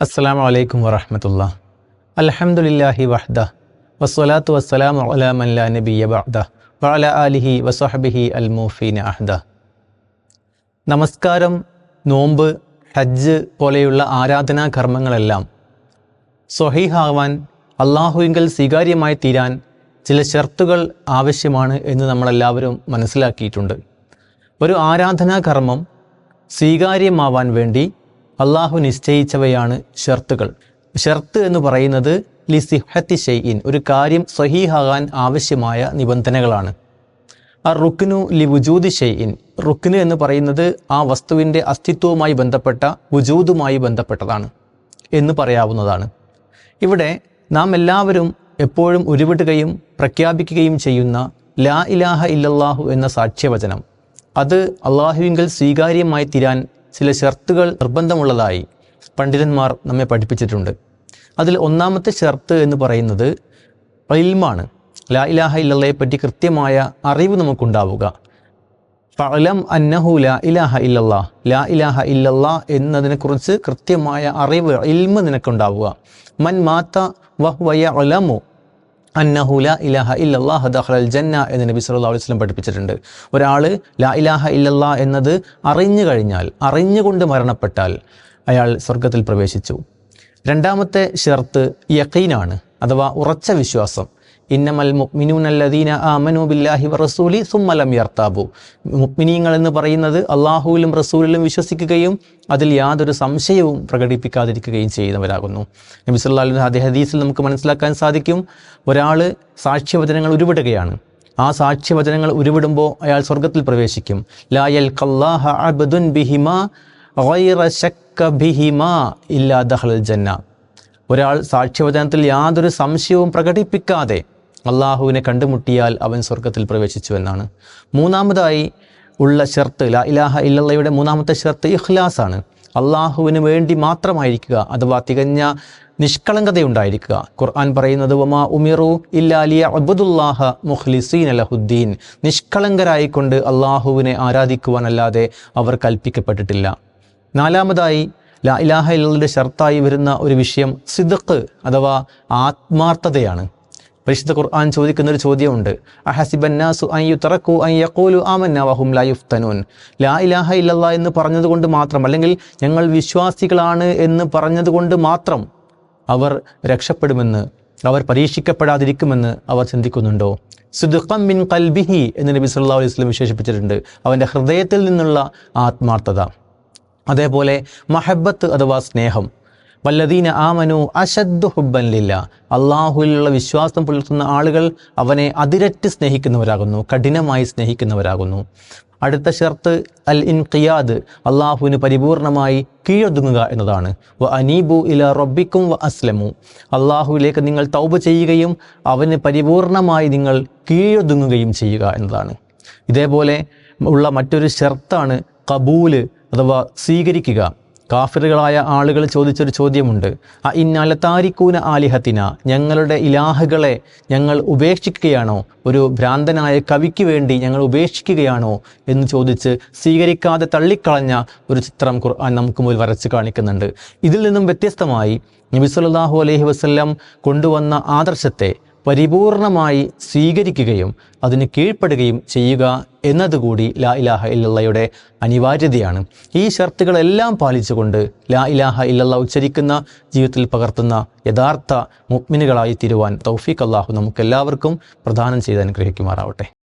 അസ്സലാമു അലൈക്കും വറഹമത്തുള്ള. അലഹമുല്ലാഹി വഹ്ദ. വസ്സലാത്തു വസ്സലാം അലാ മൻ ലാ നബിയ ബഅദ. വഅല ആലിഹി വസഹബിഹി അൽ മൂഫീന അഹ്ദ. നമസ്കാരം നോമ്പ് ഹജ്ജ് പോലെയുള്ള ആരാധനാ കർമ്മങ്ങളെല്ലാം സ്വഹീഹാവാൻ അള്ളാഹുവിങ്കൽ സ്വീകാര്യമായി തീരാൻ ചില ഷർത്തുകൾ ആവശ്യമാണ് എന്ന് നമ്മളെല്ലാവരും മനസ്സിലാക്കിയിട്ടുണ്ട്. ഒരു ആരാധനാ കർമ്മം സ്വീകാര്യമാവാൻ വേണ്ടി അള്ളാഹു നിശ്ചയിച്ചവയാണ് ഷർത്തുകൾ. ഷർത്ത് എന്ന് പറയുന്നത് ലിസിഹത്തി ഷെയ്ഇൻ ഒരു കാര്യം സഹീഹാകാൻ ആവശ്യമായ നിബന്ധനകളാണ്. ആ റുക്കിനു ലി വുജൂദ് ഷെയ്യിൻ റുക്കിന് എന്ന് പറയുന്നത് ആ വസ്തുവിന്റെ അസ്തിത്വവുമായി ബന്ധപ്പെട്ട വുജൂദുമായി ബന്ധപ്പെട്ടതാണ് എന്ന് പറയാവുന്നതാണ്. ഇവിടെ നാം എല്ലാവരും എപ്പോഴും ഉരുവിടുകയും പ്രഖ്യാപിക്കുകയും ചെയ്യുന്ന ലാ ഇലാഹ ഇല്ലല്ലാഹു എന്ന സാക്ഷ്യവചനം അത് അള്ളാഹുവിങ്കൽ സ്വീകാര്യമായി തീരാൻ ചില ഷർത്തുകൾ നിർബന്ധമുള്ളതായി പണ്ഡിതന്മാർ നമ്മെ പഠിപ്പിച്ചിട്ടുണ്ട്. അതിൽ ഒന്നാമത്തെ ഷർത്ത് എന്ന് പറയുന്നത് ഇൽമാണ്. ലാ ഇലാഹ ഇല്ലയെ പറ്റി കൃത്യമായ അറിവ് നമുക്കുണ്ടാവുക. ഫലം അന്നഹു ലാ ഇലാഹ ഇല്ലല്ലാ ലാ ഇലാഹ ഇല്ലല്ലാ എന്നതിനെക്കുറിച്ച് കൃത്യമായ അറിവ് ഇൽമ നിനക്കുണ്ടാവുക. മൻ മാത്ത വഹ്വയ വയ ലാ ഇലാഹ ഇല്ലല്ലാഹ് ദഖലൽ ജന്ന എന്ന് നബി സല്ലല്ലാഹു അലൈഹി വസല്ലം പഠിപ്പിച്ചിട്ടുണ്ട്. ഒരാൾ ലാ ഇലാഹ ഇല്ലല്ലാ എന്നത് അറിഞ്ഞു കഴിഞ്ഞാൽ അറിഞ്ഞുകൊണ്ട് മരണപ്പെട്ടാൽ അയാൾ സ്വർഗത്തിൽ പ്രവേശിച്ചു. രണ്ടാമത്തെ ഷർത്ത് യക്കീനാണ് അഥവാ ഉറച്ച വിശ്വാസം. ഇന്നമൽ മുഅ്മിനൂനല്ലദീന ആമനു ബില്ലാഹി റസൂലി സുമ്മലം യർത്താബു മുക്മിനീങ്ങൾ എന്ന് പറയുന്നത് അള്ളാഹുവിലും റസൂലിലും വിശ്വസിക്കുകയും അതിൽ യാതൊരു സംശയവും പ്രകടിപ്പിക്കാതിരിക്കുകയും ചെയ്യുന്നവരാകുന്നു. നബി അദ്ദേഹ അലൈഹി ഹദീസിൽ നമുക്ക് മനസ്സിലാക്കാൻ സാധിക്കും. ഒരാൾ സാക്ഷ്യവചനങ്ങൾ ഉരുവിടുകയാണ്. ആ സാക്ഷ്യവചനങ്ങൾ ഉരുവിടുമ്പോൾ അയാൾ സ്വർഗത്തിൽ പ്രവേശിക്കും. ലായൽ കല്ലാഹ അബ്ദുൻ ബിഹിമ ഗൈറ ശക്ക ബിഹിമ ഇല്ലാ ദഹൽ ജന്ന. ഒരാൾ സാക്ഷ്യവചനത്തിൽ യാതൊരു സംശയവും പ്രകടിപ്പിക്കാതെ അള്ളാഹുവിനെ കണ്ടുമുട്ടിയാൽ അവൻ സ്വർഗത്തിൽ പ്രവേശിച്ചു എന്നാണ്. മൂന്നാമതായി ഉള്ള ഷർത്ത് ലാ ഇലാഹ ഇല്ലയുടെ മൂന്നാമത്തെ ഷർത്ത് ഇഖ്ലാസ് ആണ് അള്ളാഹുവിന് വേണ്ടി മാത്രമായിരിക്കുക അഥവാ തികഞ്ഞ നിഷ്കളങ്കതയുണ്ടായിരിക്കുക. ഖുർആൻ പറയുന്നത് വമാ ഉമിറു ഇല്ലാലിയ അബുദുല്ലാഹ മുഖ്ലിസീൻ അലഹുദ്ദീൻ നിഷ്കളങ്കരായിക്കൊണ്ട് അള്ളാഹുവിനെ ആരാധിക്കുവാനല്ലാതെ അവർ കൽപ്പിക്കപ്പെട്ടിട്ടില്ല. നാലാമതായി ലാ ഇലാഹ ഇല്ലയുടെ ഷർത്തായി വരുന്ന ഒരു വിഷയം സിദ്ഖ് അഥവാ ആത്മാർത്ഥതയാണ്. പരിശുദ്ധ ഖുർആൻ ചോദിക്കുന്ന ഒരു ചോദ്യമുണ്ട്. അഹസിബന്നാസു ആമന്ന വഹും ലാ ഇലാഹ എന്ന് പറഞ്ഞതുകൊണ്ട് മാത്രം അല്ലെങ്കിൽ ഞങ്ങൾ വിശ്വാസികളാണ് എന്ന് പറഞ്ഞതുകൊണ്ട് മാത്രം അവർ രക്ഷപ്പെടുമെന്ന് അവർ പരീക്ഷിക്കപ്പെടാതിരിക്കുമെന്ന് അവർ ചിന്തിക്കുന്നുണ്ടോ? സുദുഖം മിൻ കൽബിഹി എന്ന് നബി സല്ലാ അലൈഹി വസല്ലം വിശേഷിപ്പിച്ചിട്ടുണ്ട്. അവന്റെ ഹൃദയത്തിൽ നിന്നുള്ള ആത്മാർത്ഥത. അതേപോലെ മഹബത്ത് അഥവാ സ്നേഹം. വല്ലദീന ആമനു അശദ്ദു ഹുബ്ബൻലില്ല അള്ളാഹുവിലുള്ള വിശ്വാസം പുലർത്തുന്ന ആളുകൾ അവനെ അതിരറ്റ് സ്നേഹിക്കുന്നവരാകുന്നു കഠിനമായി സ്നേഹിക്കുന്നവരാകുന്നു. അടുത്ത ഷർത്ത് അൽ ഇൻഖിയാദ് അള്ളാഹുവിന് പരിപൂർണമായി കീഴൊതുങ്ങുക എന്നതാണ്. വ അനീബു ഇല റബ്ബിക്കും വ അസ്ലമു. അള്ളാഹുവിലേക്ക് നിങ്ങൾ തൗബ ചെയ്യുകയും അവന് പരിപൂർണമായി നിങ്ങൾ കീഴൊതുങ്ങുകയും ചെയ്യുക എന്നതാണ്. ഇതേപോലെ ഉള്ള മറ്റൊരു ഷർത്താണ് കബൂൽ അഥവാ സ്വീകരിക്കുക. കാഫിറുകളായ ആളുകൾ ചോദിച്ചൊരു ചോദ്യമുണ്ട്. ആ ഇന്നാല താരിക്കൂന ആലിഹത്തിന ഞങ്ങളുടെ ഇലാഹകളെ ഞങ്ങൾ ഉപേക്ഷിക്കുകയാണോ? ഒരു ഭ്രാന്തനായ കവിക്ക് വേണ്ടി ഞങ്ങൾ ഉപേക്ഷിക്കുകയാണോ? എന്ന് ചോദിച്ച് സ്വീകരിക്കാതെ തള്ളിക്കളഞ്ഞ ഒരു ചിത്രം ഖുർആൻ നമുക്ക് മുന്നിൽ വരച്ച് കാണിക്കുന്നുണ്ട്. ഇതിൽ നിന്നും വ്യത്യസ്തമായി നബി സല്ലല്ലാഹു അലൈഹി വസല്ലം കൊണ്ടുവന്ന ആദർശത്തെ പരിപൂർണമായി സ്വീകരിക്കുകയും അതിന് കീഴ്പ്പെടുകയും ചെയ്യുക എന്നതുകൂടി ലാ ഇലാഹ ഇല്ലയുടെ അനിവാര്യതയാണ്. ഈ ഷർത്തുകളെല്ലാം പാലിച്ചുകൊണ്ട് ലാ ഇലാഹ ഇല്ലല്ല ഉച്ചരിക്കുന്ന ജീവിതത്തിൽ പകർത്തുന്ന യഥാർത്ഥ മുഗ്മിനുകളായി തീരുവാൻ തൗഫീഖ് അള്ളാഹു നമുക്കെല്ലാവർക്കും പ്രദാനം ചെയ്ത് അനുഗ്രഹിക്കുമാറാവട്ടെ.